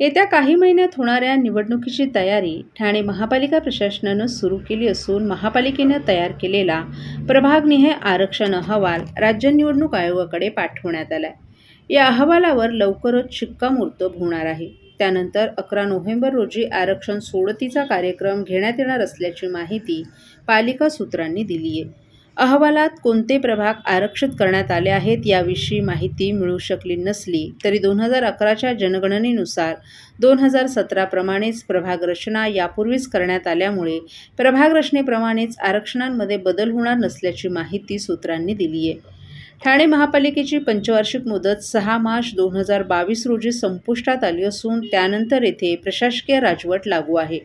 येत्या काही महिन्यात होणाऱ्या निवडणुकीची तयारी ठाणे महापालिका प्रशासनानं सुरू केली असून महापालिकेनं तयार केलेला प्रभागनिहाय आरक्षण अहवाल राज्य निवडणूक आयोगाकडे पाठवण्यात आला आहे या अहवालावर लवकरच शिक्कामोर्तब होणार आहे. त्यानंतर अकरा नोव्हेंबर रोजी आरक्षण सोडतीचा कार्यक्रम घेण्यात येणार असल्याची माहिती पालिका सूत्रांनी दिली आहे अहवालात कोणते प्रभाग आरक्षित करण्यात आले आहेत याविषयी माहिती मिळू शकली नसली तरी दोन हजार अकराच्या जनगणनेनुसार दोन हजार सतराप्रमाणेच प्रभाग रचना यापूर्वीच करण्यात आल्यामुळे प्रभाग रचनेप्रमाणेच आरक्षणांमध्ये बदल होणार नसल्याची माहिती सूत्रांनी दिली आहे. ठाणे महापालिकेची पंचवार्षिक मुदत सहा मार्च दोन हजार बावीस रोजी संपुष्टात आली असून त्यानंतर येथे प्रशासकीय राजवट लागू आहे.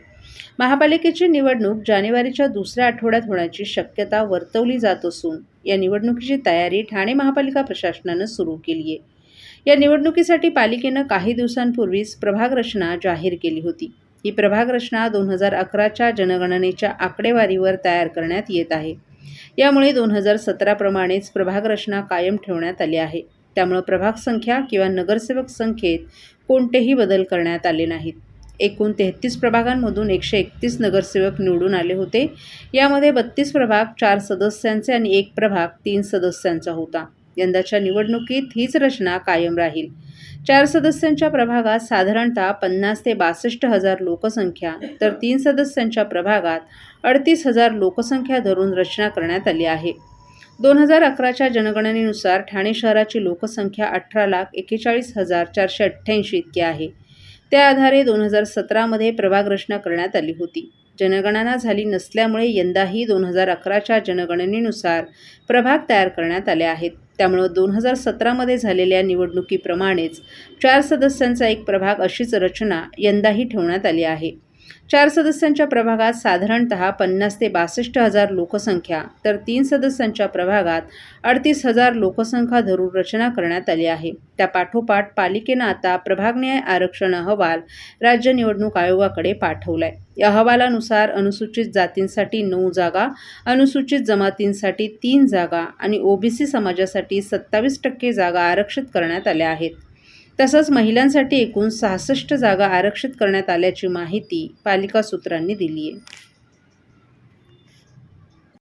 महापालिकेची निवडणूक जानेवारीच्या दुसऱ्या आठवड्यात होण्याची शक्यता वर्तवली जात असून या निवडणुकीची तयारी ठाणे महापालिका प्रशासनानं सुरू केली आहे. या निवडणुकीसाठी पालिकेनं काही दिवसांपूर्वीच प्रभाग रचना जाहीर केली होती. ही प्रभाग रचना दोन हजार अकराच्या जनगणनेच्या आकडेवारीवर तयार करण्यात येत आहे. यामुळे दोन हजार सतराप्रमाणेच प्रभाग रचना कायम ठेवण्यात आली आहे. त्यामुळं प्रभाग संख्या किंवा नगरसेवक संख्येत कोणतेही बदल करण्यात आले नाहीत. एकूण तेहतीस प्रभागांमधून एकशे एकतीस नगरसेवक निवडून आले होते. यामध्ये बत्तीस प्रभाग चार सदस्यांचे आणि एक प्रभाग तीन सदस्यांचा होता. यंदाच्या निवडणुकीत हीच रचना कायम राहील. चार सदस्यांच्या प्रभागात साधारणतः पन्नास ते बासष्ट हजार लोकसंख्या तर तीन सदस्यांच्या प्रभागात अडतीस हजार लोकसंख्या धरून रचना करण्यात आली आहे. दोन हजार अकराच्या जनगणनेनुसार ठाणे शहराची लोकसंख्या अठरा लाख एकेचाळीस हजार चारशे अठ्ठ्याऐंशी इतकी आहे. त्या आधारे दोन हजार सतरामध्ये प्रभाग रचना करण्यात आली होती. जनगणना झाली नसल्यामुळे यंदाही दोन हजार अकराच्या जनगणनेनुसार प्रभाग तयार करण्यात आले आहेत. त्यामुळं दोन हजार सतरामध्ये झालेल्या निवडणुकीप्रमाणेच चार सदस्यांचा एक प्रभाग अशीच रचना यंदाही ठेवण्यात आली आहे. चार सदस्यांच्या प्रभागात साधारणतः पन्नास ते बासष्ट हजार लोकसंख्या तर तीन सदस्यांच्या प्रभागात अडतीस हजार लोकसंख्या धरून रचना करण्यात आली आहे. त्या पाठोपाठ पालिकेनं आता प्रभागन्याय आरक्षण अहवाल राज्य निवडणूक आयोगाकडे पाठवलाय. या अहवालानुसार अनुसूचित जातींसाठी नऊ जागा अनुसूचित जमातींसाठी तीन जागा आणि ओबीसी समाजासाठी सत्तावीस टक्के जागा आरक्षित करण्यात आल्या आहेत. तसंच महिलांसाठी एकूण सहासष्ट जागा आरक्षित करण्यात आल्याची माहिती पालिका सूत्रांनी दिली आहे